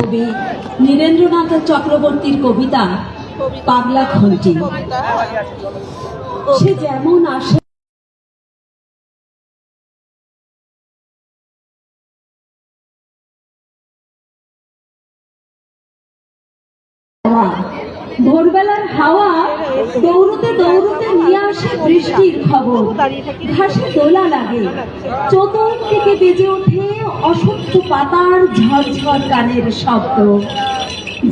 কবি নীরেন্দ্রনাথ চক্রবর্তীর কবিতা পাগলা ঘন্টি সে যেমন আসে ভোরবেলার হাওয়া দৌড়তে দৌড়তে নিয়ে আসে বৃষ্টির। খবর ঘাসে দোলা লাগে। চতুর্দিকে বেজে ওঠে অসত্য পাতার ঝরঝর গানের শব্দ।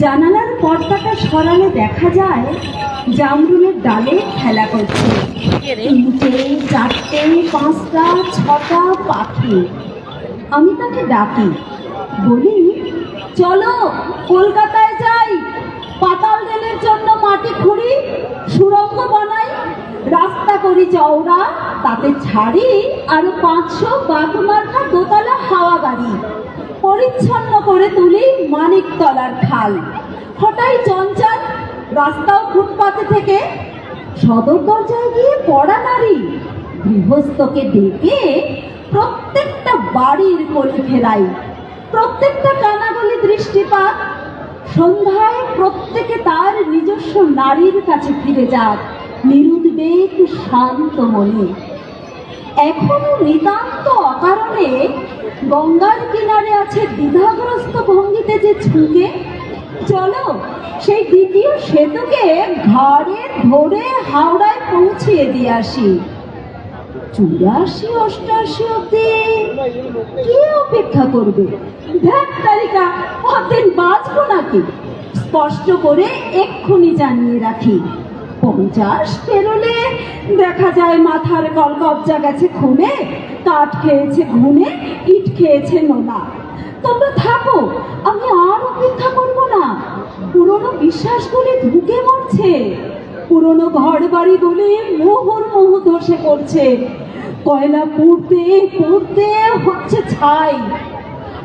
জানালার পর্দাটা সরালে দেখা যায় জামরুলের ডালে খেলা করছে। তিনটে চারটে পাঁচটা ছটা পাখি। আমি তাকে ডাকি বলি চলো কলকাতায় যাই। পাতাল রেলের জন্য মাটি খুঁড়ি সুড়ঙ্গ বানাই রাস্তা করি চওড়া, তাতে ছাড়ি আরও পাঁচশো বাঘমার্কা দোতলা হাওয়া গাড়ি। পরিচ্ছন্ন করে তুলি মানিকতলার খাল। হঠাৎ চঞ্চল রাস্তাও ফুটপাতে থেকে সদর দরজায় গিয়ে পড়া নারী গৃহস্থকে ডেকে প্রত্যেকটা বাড়ির কোলে ফেরাই প্রত্যেকটা কানাগলি দৃষ্টিপাত। সন্ধ্যায় প্রত্যেকে তার নিজস্ব নারীর কাছে ফিরে যাক। নিরুদ্বেগ শান্ত মনে। এখনও নিতান্ত অকারণে গঙ্গার কিনারে আছে দ্বিধাগ্রস্ত ভঙ্গিতে যে ছুঁকে, চলো সেই দ্বিতীয় সেতুকে ঘাড়ে ধরে হাওড়ায় পৌঁছিয়ে দিয়ে আসি। চুরাশি অষ্টাশি অব্দি কে অপেক্ষা করবে? ভ্যাট তালিকা অতদিন বাঁচবো নাকি? স্পষ্ট করে এক্ষুনি জানিয়ে রাখি। পঞ্চাশ পেরোলে দেখা যায় মাথার কল কবজা গেছে খুনে কাঠ খেয়েছে ঘুনে ইট খেয়েছে নোনা। তোমরা থাকো, আমি আর অপেক্ষা করব না। পুরনো বিশ্বাসগুলি ঢুকে মরছে। পুরনো ঘর বাড়ি বলে মোহর মোহ ধসে পড়ছে। কয়লা পুড়তে পুড়তে হচ্ছে ছাই।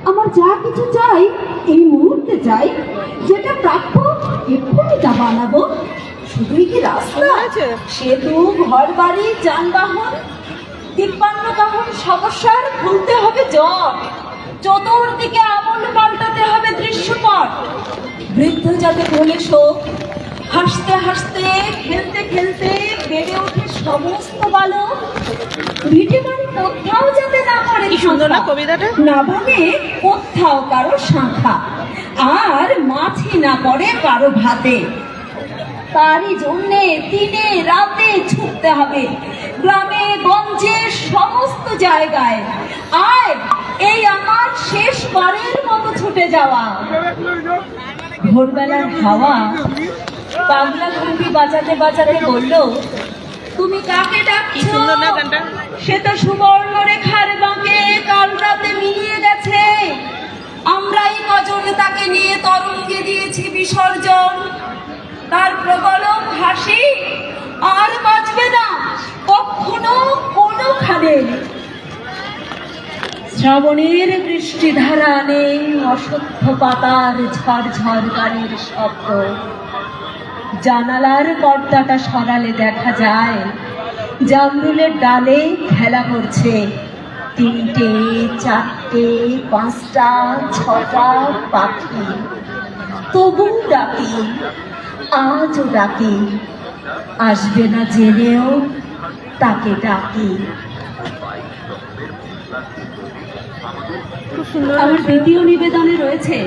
আমার যা কিছু চাই, এই মুহূর্তে চাই, যেটা প্রাপ্য, এক্ষুনি তা বানাবো। শুধুই কি রাস্তা? সেতু ঘর বাড়ি যানবাহন তিপ্পান্ন কাহন সমস্যার খুলতে হবে জট। চতুর্দিকে আমল পাল্টাতে হবে দৃশ্যপট। বৃদ্ধ যাতে বলে শোক হাসতে হাসতে খেলতে খেলতে বেড়ে ওঠে সমস্ত বালক ভিটে বাড়ি কোথাও যাতে না পারে কি সুন্দর না কবিতাটা? না ভাঙে কোথাও কারও শাখা। আর মাছি না পড়ে কারও ভাতে। তারই জন্যে দিনে রাতে ছুটতে হবে। গ্রামে গঞ্জে সমস্ত জায়গায় আয় এই আমার শেষবারের মতো ছুটে যাওয়া। ভোরবেলার হাওয়া পাগলা ঘুমটি বাঁচাতে বাঁচাতে বলল তুমি কাকে ডাকছো? না সে তো সুবর্ণ রেখার বাঁকে কাল রাতে মিলিয়ে গেছে। আমরাই কজন তাকে নিয়ে তরঙ্গে দিয়েছি বিসর্জন। তার প্রবলম হাসি আর বাঁচবে না, কখনো কোনোখানে। শ্রাবণের বৃষ্টিধারা নেই অসভ্য পাতার ঝরঝর গানের শব্দ। জানালার পর্দাটা সরালে দেখা যায়, জামরুলের ডালে খেলা করছে। তিনটে, চারটে, পাঁচটা, ছটা পাখি। তবু ডাকি আজও ডাকি। আসবে না জেনেও তাকে ডাকি। আমার দ্বিতীয় নিবেদনে রয়েছে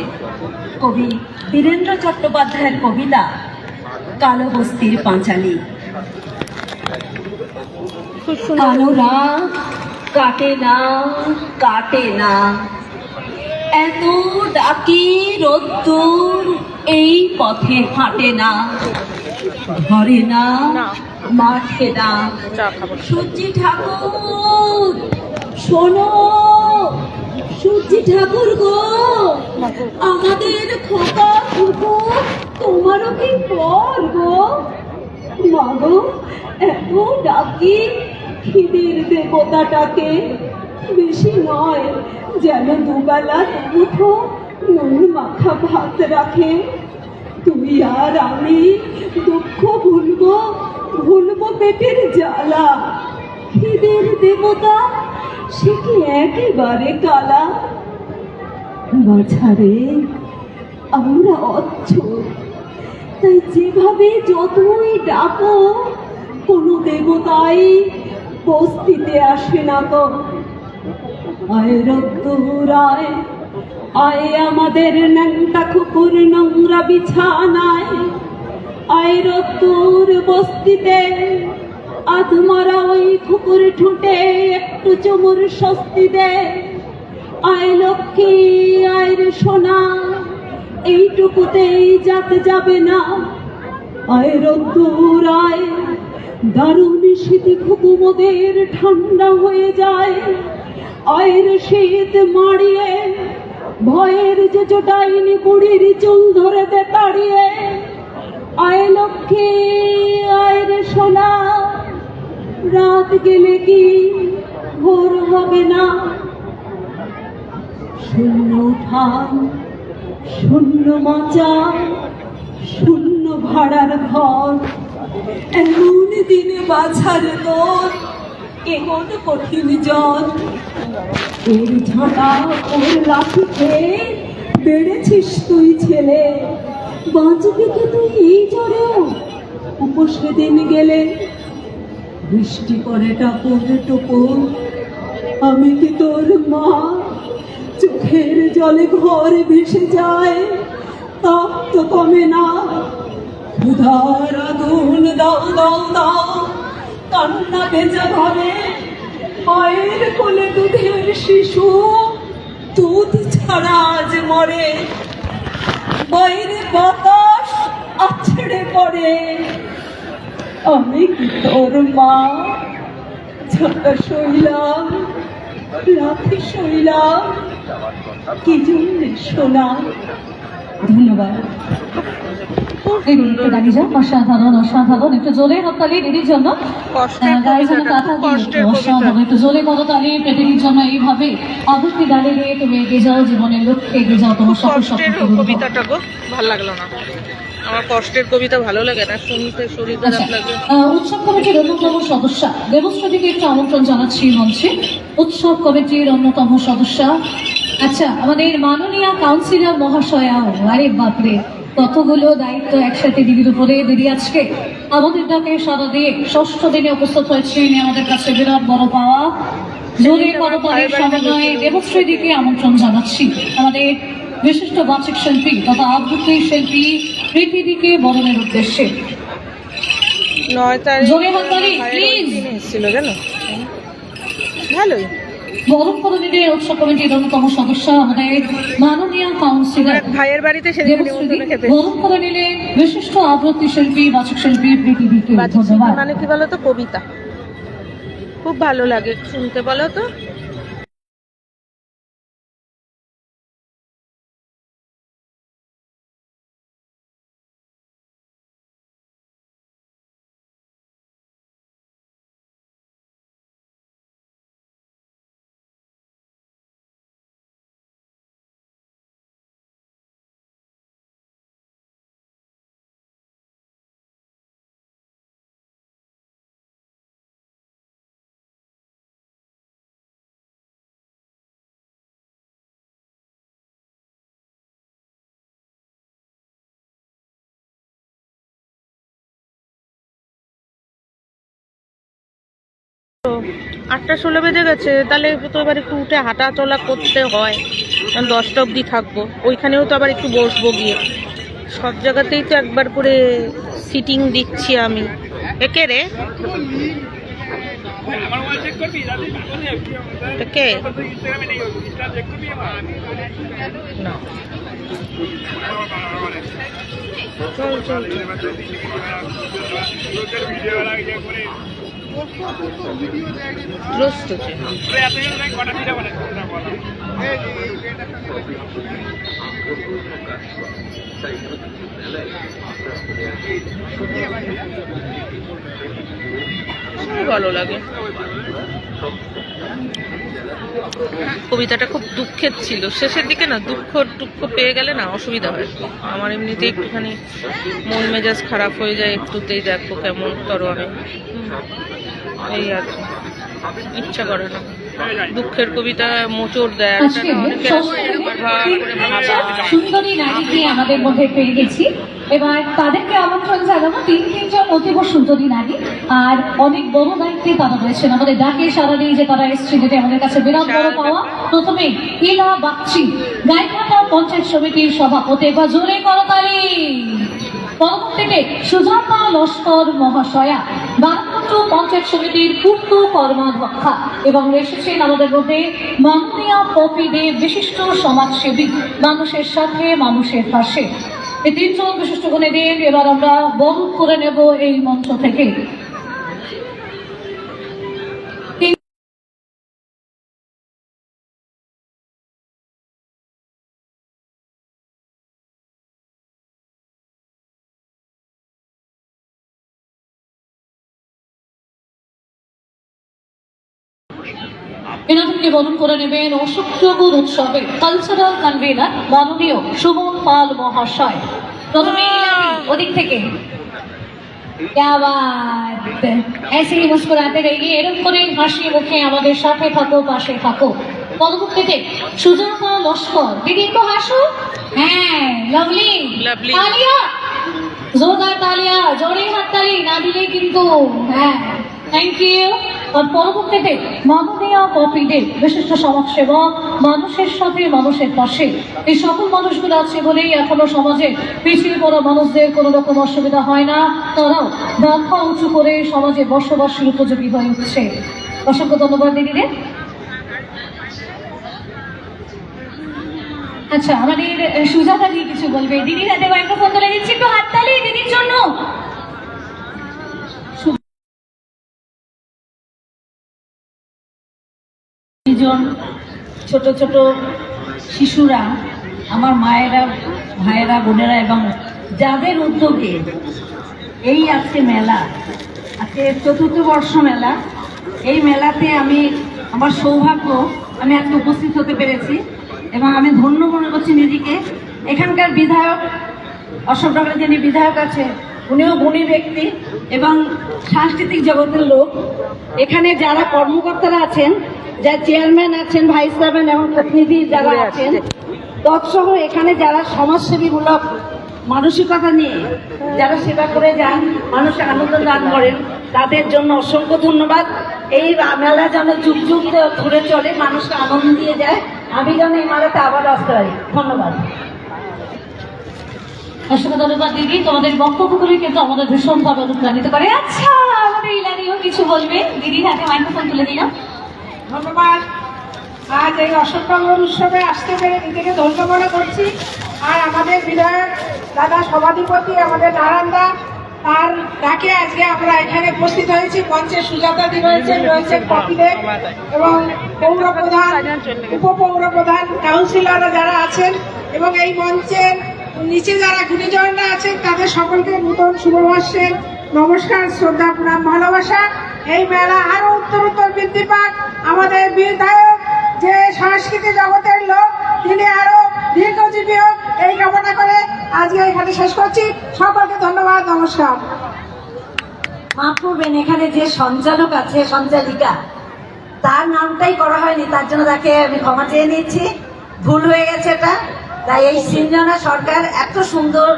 কবি বীরেন্দ্র চট্টোপাধ্যায়ের কবিতা কালো বস্তির পাঁচালী। কালো রাত কাটে না কাটে না। এত ডাকি রোদ্দুর এই পথে হাঁটে না। ঘরে না। মাঠে না। সূর্যি ঠাকুর শোনো। সূর্যি ঠাকুর গো আমাদের খোকা খুকু তোমারও কি পর গো? মাগো এত ডাকি খিদের দেবতাটাকে বেশি নয় যেন দুবেলা দুমুঠো নুন মাখা ভাত রাখে তুই আর আমি দুঃখ ভুলবো ভুলবো পেটের জ্বালা। খিদের দেবতা, সে কি একেবারে কালা? বাছারে, আমরা অচ্ছুত তাই যেভাবে যতই ডাকো, কোনো দেবতাই বস্তিতে আসে না তো আয় রক্তরায় আয় আমাদের ন্যাংটা কুকুর নোংরা বিছানায়। আয় রক্তুর বস্তিতে আধমারা ওই কুকুর ঠুটে একটু চুমুর স্বস্তি দে। আয় লক্ষ্মী, আয় রে সোনা, এইটুকুতেই যাতে যাবে না। আয় রোদ্দুর আয়, দারুণ শীত ঘুকুমোদের ঠান্ডা হয়ে যায়। আয়ের শীত মাড়িয়ে ভয়ের যে জোটাইনি বুড়ির চুল ধরে দে তাড়িয়ে আয় লক্ষ্মী, আয় রে সোনা, রাত গেলে কি ভোর হবে না? শূন্য উঠান শূন্য মাচা, শূন্য ভাড়ার ঘর, এমন দিনে বাছার তোর কেমন কঠিন জল। ওর ঝাঁটা ওর লাঠিতে বেড়েছিস তুই ছেলে। বাঁচবি কি তুই এই জ্বরেও উপসে দিন গেলে বৃষ্টি করে টাপুর টুপুর আমি কি তোর মা? চোখের জলে ঘর ভেসে যায়, তাপ তো কমে না। উধার আগুন দাও দাও দাও। কান্না ভেজা ঘরে মায়ের কোলে দুধের শিশু, দুধ ছাড়া আজ মরে। বাইরে বাতাস আছড়ে পড়ে। আমি তোর মা? ঝাঁকা শৈলাম রাতে শৈলাম কি জন্যে শোনা ধন্যবাদ। একটু দাঁড়িয়ে যাও অসাধারণ অসাধারণ। একটু জোরে হাততালি দিদির জন্য। কষ্টের আহ, গায়ে যেন কবিতাটা, কাঁথা খুব দিয়ে কষ্টের একটু অসাধারণ। একটু জোরে করতালি দিদির জন্য এইভাবে। আবৃত্তি গানে গিয়ে তুমি এগিয়ে যাও জীবনের লক্ষ্যে এগিয়ে যাও তোমার সকল কষ্টের স্বপ্ন পূরণ হোক। কবিতাটা গো। ভালো লাগল না। আমার কষ্টের কবিতা ভালো লাগে না। শুনতে শরীর আচ্ছা, খারাপ লাগে উৎসব কমিটির অন্যতম সদস্য। দেবশ্রীকে একটু আমন্ত্রণ জানাচ্ছি মঞ্চে। উৎসব কমিটির অন্যতম সদস্য। আচ্ছা আমাদের মাননীয় কাউন্সিলর মহাশয়া আরে বাপরে। কতগুলো দায়িত্ব একসাথে দিদির উপরে দিদি আজকে? আমাদের ডাকে সারা দিয়ে ষষ্ঠ দিনে উপস্থিত হয়েছেন আমাদের কাছে বিরাট বড় পাওয়া। জোরে করতালির সমন্বয়ে দেবশ্রী দিকে আমন্ত্রণ জানাচ্ছি। আমাদের বিশিষ্ট বাচিক শিল্পী তথা আবৃত্তি শিল্পী প্রীতিদিকে বরণের উদ্দেশ্যে। নয় তারিখ জোরে ভাইয়ের please. দিনে জানো? ভালোই। বরণ নিলে উৎসব কমিটির অন্যতম সদস্য আমাদের মাননীয় কাউন্সিলর ভাইয়ের বাড়িতে সেদিন বরণ করে নিলে বিশিষ্ট আবৃত্তি শিল্পী বাচক শিল্পী প্রীতিদিকে ধন্যবাদ। মানে কি বলো তো কবিতা। খুব ভালো লাগে শুনতে বলো তো আটটা ষোলো বেজে গেছে, তাহলে তো এবার একটু উঠে হাঁটা চলা করতে হয়। কারণ দশটা অবধি থাকব, ওইখানেও তো আবার একটু বসবো গিয়ে। সব জায়গাতেই তো একবার করে সিটিং দিচ্ছি আমি। একে রে? চল চল। ভালো লাগে। কবিতাটা খুব দুঃখের ছিল। শেষের দিকে না, দুঃখ দুঃখ পেয়ে গেলে না অসুবিধা হয়। আমার এমনিতে একটুখানি মন মেজাজ খারাপ হয়ে যায়, একটুতেই দেখো কেমন করো আমি এই আর কি। ইচ্ছা করে না। দুঃখের কবিতা মোচড় দেয়। সুন্দরী নারীকে আমাদের মধ্যে পেয়ে গেছি। এবার তাদেরকে আমন্ত্রণ জানাব। তিন তিনজন অতীব সুন্দরী নারী। আর অনেক বড় দায়িত্বে তারা রয়েছেন। আমাদের ডাকে সারা দিয়ে যে তারা এসেছেন যেটা আমাদের কাছে বিরাট বড় পাওয়া। প্রথমে ইলা বাগচি। গাইঘাটা পঞ্চায়েত সমিতির সভাপতি এবার জোরে করতালি। পরবর্তীতে সুজাতা লস্কর মহাশয়া। বারাপুত্র পঞ্চায়েত সমিতির পূর্ত কর্মাধ্যক্ষা এবং এসেছেন আমাদের মধ্যে মাননীয় পপি দে বিশিষ্ট সমাজসেবী, মানুষের সাথে, মানুষের পাশে। এই তিনজন বিশিষ্ট গুণীদের এবার আমরা বন্ধ করে নেব এই মঞ্চ থেকে। এনাদেরকে বরণ করে নেবেন অশোকযোগুর উৎসবে কালচারাল কনভেনার মাননীয় সুমন পাল মহাশয় প্রথমে ইলাহি, ওদিক থেকে क्या बात ऐसे ही मुस्कुराते रहिए এরকম করে হাসি মুখে আমাদের সাথে থাকো পাশে থাকো পরবর্তীতে সুজাতা লস্কর দিদি একটু হাসো হ্যাঁ লাভলি Lovely. তালিয়া জোরদার তালিয়া জোরে হাত তালি না দিলে কিন্তু হ্যাঁ থ্যাংক ইউ আর পরবর্তীতে মাননীয় কপিদের বিশিষ্ট সমাজসেবক, মানুষের সাথে মানুষের পাশে। এই সকল মানুষগুলো আছে বলেই এখনও সমাজে পিছিয়ে পড়া মানুষদের কোনো রকম অসুবিধা হয় না। তারাও মাথা উঁচু করে সমাজে বসবাসের উপযোগী হয়ে উঠছে। অসংখ্য ধন্যবাদ দিদিদের আচ্ছা আমাদের সুজাতা দিয়ে কিছু বলবে। দিদির হাতে মাইক্রোফোন তুলে দিচ্ছি, একটু হাততালি, দিদির জন্য। দুজন ছোট ছোট শিশুরা, আমার মায়েরা, ভাইয়েরা, বোনেরা এবং যাদের উদ্যোগে এই আজকে মেলা, আজকে চতুর্থ বর্ষ মেলা, এই মেলাতে আমি আমার সৌভাগ্য, আমি আজকে উপস্থিত হতে পেরেছি এবং আমি ধন্য মনে করছি নিজেকে। এখানকার বিধায়ক, অশোক নগরের যিনি বিধায়ক আছে উনিও গুণী ব্যক্তি এবং সাংস্কৃতিক জগতের লোক। এখানে যারা কর্মকর্তারা আছেন যা চেয়ারম্যান আছেন ভাইস চেয়ারম্যান এবং প্রতিনিধি যারা আছেন তৎসহ এখানে যারা সমাজসেবীমূলক মানসিকতা নিয়ে যারা সেবা করে যান মানুষকে আনন্দ দান করেন তাদের জন্য অসংখ্য ধন্যবাদ। এই মেলা যেন যুগ যুগ ঘুরে চলে মানুষকে আনন্দ দিয়ে যায়। আমি যেন এই মেলাতে আবার আসতে পারি। ধন্যবাদ। অসংখ্য ধন্যবাদ, দিদি। তোমাদের বক্তব্যগুলি কিন্তু আমাদের ভীষণভাবে অনুপ্রাণিত করে আচ্ছা আমাদের ইলানিও কিছু বলবে। দিদির হাতে মাইক্রোফোন তুলে দিলাম ধন্যবাদ। আজ এই অশোকনগর উৎসবে আসতে পেরে নিজেকে ধন্য মনে করছি। আর আমাদের বিধায়ক, দাদা সভাধিপতি, আমাদের নারায়ণদা তার ডাকে আজকে আমরা এখানে উপস্থিত হয়েছি। মঞ্চে সুজাতা দি রয়েছেন রয়েছেন কপিদেব এবং পৌর প্রধান উপপৌর প্রধান কাউন্সিলররা যারা আছেন। এবং এই মঞ্চের নিচে যারা গুণীজনরা আছেন, তাদের সকলকে নূতন শুভবর্ষের নমস্কার, শ্রদ্ধা, প্রণাম, ভালোবাসা। এই মেলা আরও উত্তর উত্তর বৃদ্ধি পাক। আমাদের বিধায়ক যে সংস্কৃতি জগতের লোক, তিনি আরও দীর্ঘজীবী হোক, এই কামনা করে আজকে এখানে শেষ করছি। সকলকে ধন্যবাদ, নমস্কার। মাফ করবেন, এখানে যে সঞ্চালক আছে, সঞ্চালিকা, তার নামটাই করা হয়নি, তার জন্য তাকে আমি ক্ষমা চেয়ে নিচ্ছি। ভুল হয়ে গেছে এটা। তাই এই সিঞ্জনা সরকার এত সুন্দর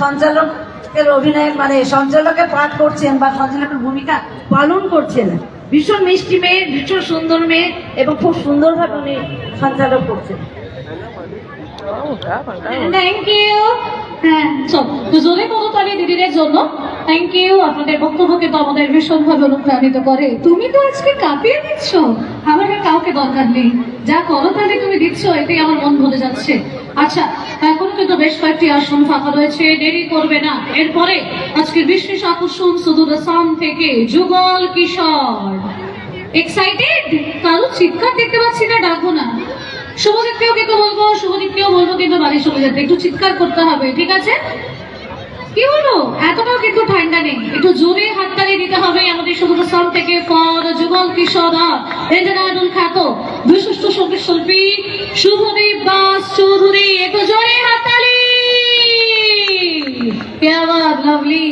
সঞ্চালকের অভিনয় মানে সঞ্চালকের পাঠ করছেন বা সঞ্চালকের ভূমিকা পালন করছেন। ভীষণ মিষ্টি মেয়ে ভীষণ সুন্দর মেয়ে এবং খুব সুন্দরভাবে উনি সঞ্চালক করছেন। থ্যাংক ইউ হ্যাঁ তো জোরে কোনো তালি দিদিদের জন্য। থ্যাংক ইউ আপনাদের বক্তব্য কিন্তু আমাদের ভীষণভাবে অনুপ্রাণিত করে। তুমি তো আজকে কাঁপিয়ে দিচ্ছ। আমার কাউকে দরকার নেই। যা করো তাহলে তুমি দিচ্ছ, এতেই আমার মন ভরে যাচ্ছে। আচ্ছা এখন কিন্তু বেশ কয়েকটি আসন ফাঁকা রয়েছে। দেরি করবে না। এরপরে আজকের বিশেষ আকর্ষণ সুদূর আসাম থেকে যুগল কিশোর। এক্সাইটেড কারও চিৎকার দেখতে পাচ্ছি না ডাকবো না। শুভদীপকেও কিন্তু বলব, শুভদীপকেও বলব কিন্তু বাড়ির সঙ্গে একটু চিৎকার করতে হবে, ঠিক আছে? কি হলো এতটাও কিন্তু ঠান্ডা নেই। একটু জোরে হাততালি দিতে হবে আমাদের সুদূরসম থেকে। পর যুগল কিশোর রেঞ্জনাদুল খ্যাত বিশিষ্ট সংগীত শিল্পী শুভদীপ দাস চৌধুরী। একটু জোরে হাততালি! কে আবার, লাভলি?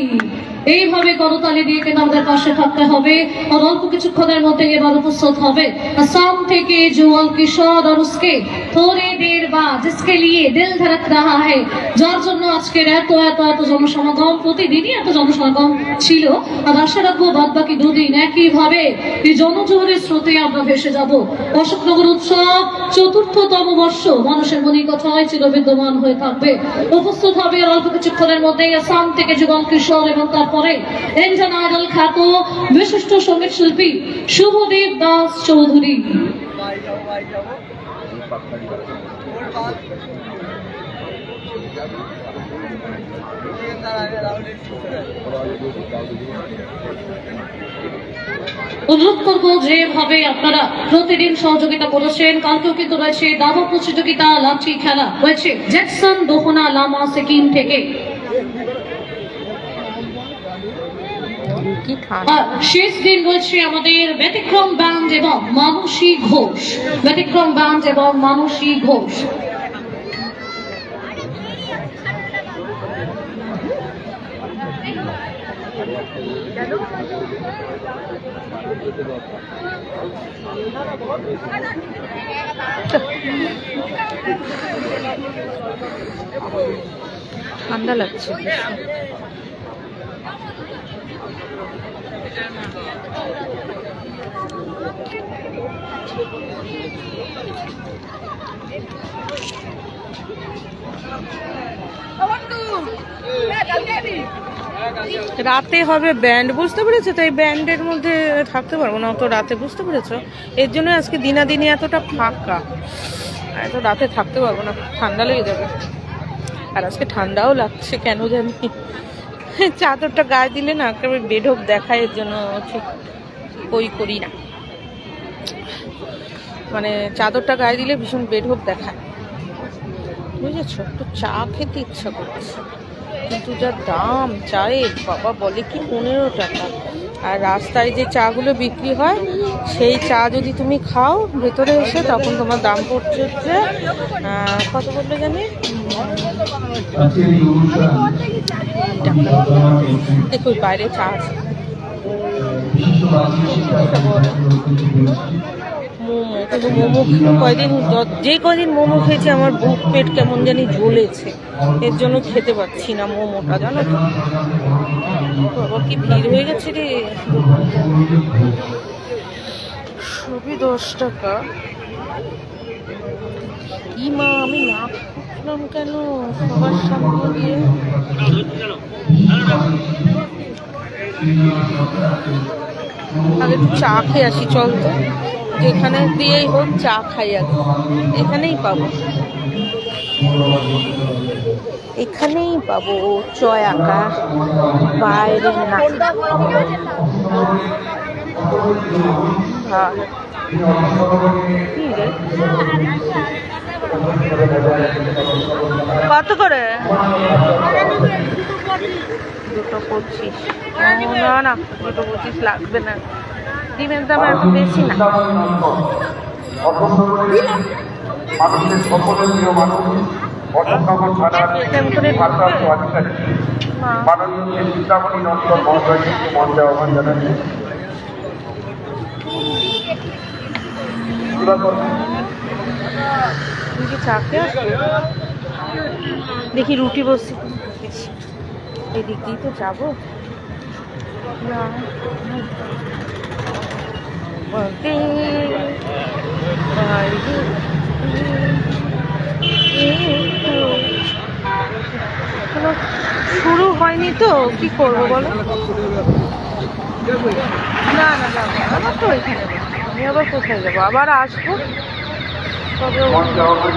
এইভাবে গণতালি দিয়ে কিন্তু আমাদের পাশে থাকতে হবে। আর অল্প কিছুক্ষণের মধ্যে এবার উপস্থিত হবে। আসাম থেকে জুয়াল কিশোর আর উসকে থোড়ে দের বা জিসকে লিয়ে দিল ধরক রাহা হ্যায় যার জন্য আজকের এত এত এত জনসমাগম, প্রতিদিনই এত জনসমাগম ছিল। আর আশা রাখব বাদ বাকি দুদিন একইভাবে এই জনজোহরের স্রোতে আমরা ভেসে যাব। অশোকনগর উৎসব চতুর্থতম বর্ষ। মানুষের মনে কথায় চিরবিদ্যমান হয়ে থাকবে। উপস্থিত হবে আর অল্প কিছুক্ষণের মধ্যে আসাম থেকে যুগল কিশোর এবং তার ইন্ডিয়ান আইডল খ্যাত বিশিষ্ট সংগীত শিল্পী শুভদেব দাস চৌধুরী। অনুরোধ করব যেভাবে আপনারা প্রতিদিন সহযোগিতা করেছেন। কালকেও কিন্তু রয়েছে দাবা প্রতিযোগিতা, লাঠি খেলা হয়েছে। জ্যাকসন, দোহনা, লামা, সিকিম থেকে। কি ঠান্ডা শেষ দিন রয়েছে আমাদের ব্যতিক্রম ব্যান্ড এবং মানসী ঘোষ। ব্যতিক্রম ব্যান্ড এবং মানসী ঘোষ। ঠান্ডা লাগছে ভীষণ। রাতে হবে ব্যান্ড বুঝতে পেরেছ? তো এই ব্যান্ডের মধ্যে থাকতে পারব না, অত রাতে, বুঝতে পেরেছ? এর জন্য আজকে দিনাদিনে এতটা ফাঁকা। এত রাতে থাকতে পারব না, ঠান্ডা লেগে যাবে। আর আজকে ঠান্ডাও লাগছে, কেন জানি। চাদরটা গায়ে দিলে না একেবারে বেঢপ দেখায় জন্য ঠিক ওই করি না। মানে চাদরটা গায়ে দিলে ভীষণ বেঢপ দেখায়। বুঝেছ? একটু চা খেতে ইচ্ছা করছে। কিন্তু যা দাম, চায়ের, বাবা বলে কি পনেরো টাকা। আর রাস্তায় যে চাগুলো বিক্রি হয়, সেই চা যদি তুমি খাও ভেতরে এসে, তখন তোমার দাম পড়ছে হচ্ছে কত বলল জানি? দেখো বাইরে চা আছে। মোমো কিন্তু মোমো কয়দিন যে কদিন মোমো খেয়েছি, আমার বুক পেট কেমন জানি জ্বলেছে। এর জন্য খেতে পাচ্ছি না মোমোটা, জানো তো। বাবা, কি ভিড় হয়ে গেছে রে। সবই দশ টাকা। কি মা, আমি না ফুটলাম কেন? সবার সামনে দিয়ে আগে একটু চা খেয়ে আসি, চল তো। যেখানে দিয়েই হোক চা খাই আগে এখানেই পাবো। এখানেই পাবো চয় আঁকা বাইরে না। হ্যাঁ? কত করে? দুটো পঁচিশ। না না দুটো পঁচিশ লাগবে না। ডিমের দাম একটু বেশি না। মানুষের সকলের প্রিয় মানুষ অশোকনগর থানার ভারপ্রাপ্ত আধিকারিক মাননীয় শ্রী চিন্তামণি নন্দন মহোদয়কে মঞ্চে আহ্বান জানাচ্ছি। কি দেখি রুটি বসছি। এদিক দিয়ে তো যাব। শুরু হয়নি তো, কি করব বলো? না না, যাব। আমার তো ওইখানে। আমি আবার কোথায় যাব? আবার আসব? তবে কি।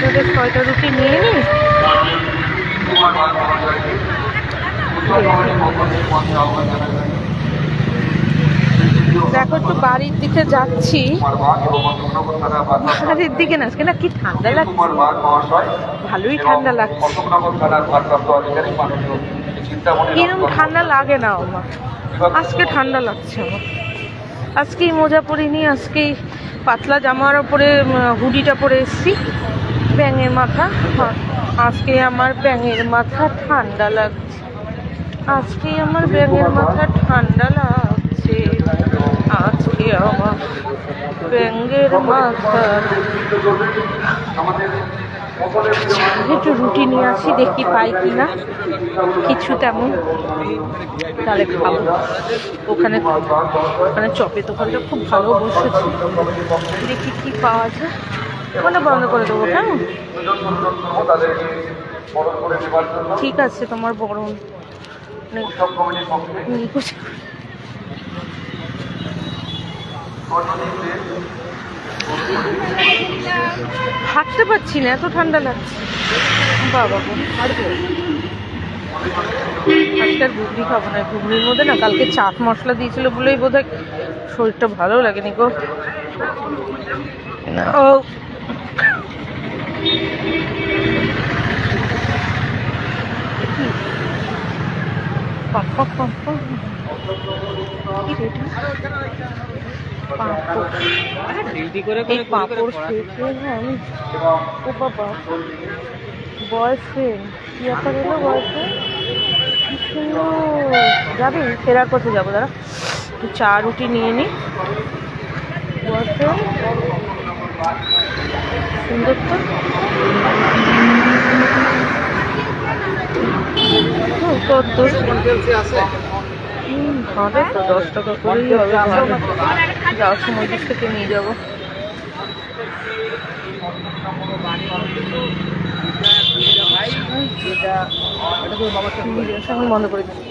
তোদের ছয়টা রুটি নিয়ে নি? কুমার পাল মহোদয়কে উৎসব কমিটির পক্ষ থেকে মঞ্চে আহ্বান জানাচ্ছি দেখো একটু বাড়ির দিকে যাচ্ছি। বাড়ির দিকে না আজকে না কি ঠান্ডা লাগছে। ভালোই ঠান্ডা লাগছে। এরকম ঠান্ডা লাগে না আমার আজকে ঠান্ডা লাগছে আমার। আজকেই মোজা পরিনি আজকেই পাতলা জামার ওপরে হুডিটা পরে এসেছি। ব্যাঙের মাথা। হ্যাঁ, আজকে আমার ব্যাঙের মাথা ঠান্ডা লাগছে। আজকে আমার ব্যাঙের মাথা ঠান্ডা লাগছে। আমার ব্যাঙের মাথা একটু রুটি নিয়ে আসি দেখি পাই কি না কিছু তেমন তাহলে খাব ওখানে ওখানে চপে দোকানটা খুব ভালো বসেছে দেখি কি পাওয়া যায় ওখানে বন্ধ করে দেবো কেমন বরণ ঠিক আছে তোমার বড় মানে উৎসব কমিটির পক্ষে ই করছে। হাঁটতে পারছি না এত ঠান্ডা লাগছে। বাবা আজকে আর ঘুগনি খাব না ঘুগনির মধ্যে না কালকে চাট মশলা দিয়েছিল বলেই বোধ হয় শরীরটা ভালো লাগেনি গো। ও। পাপা পাপা কি রে এটা? পাঁপড়। পাঁপড় না আমি ও বাবা। বয়ফ্রেন্ড কি একটা এলো বয়ফ্রেন্ড যাবি? ফেরার পথে যাব দাঁড়া। একটু চা রুটি নিয়ে নি। বয়ফ্রেন্ড সুন্দর তো। কত হুম, হবে তো দশ টাকা করেই হবে যাওয়ার সময় দিক থেকে নিয়ে যাব। বন্ধ করে দিচ্ছি।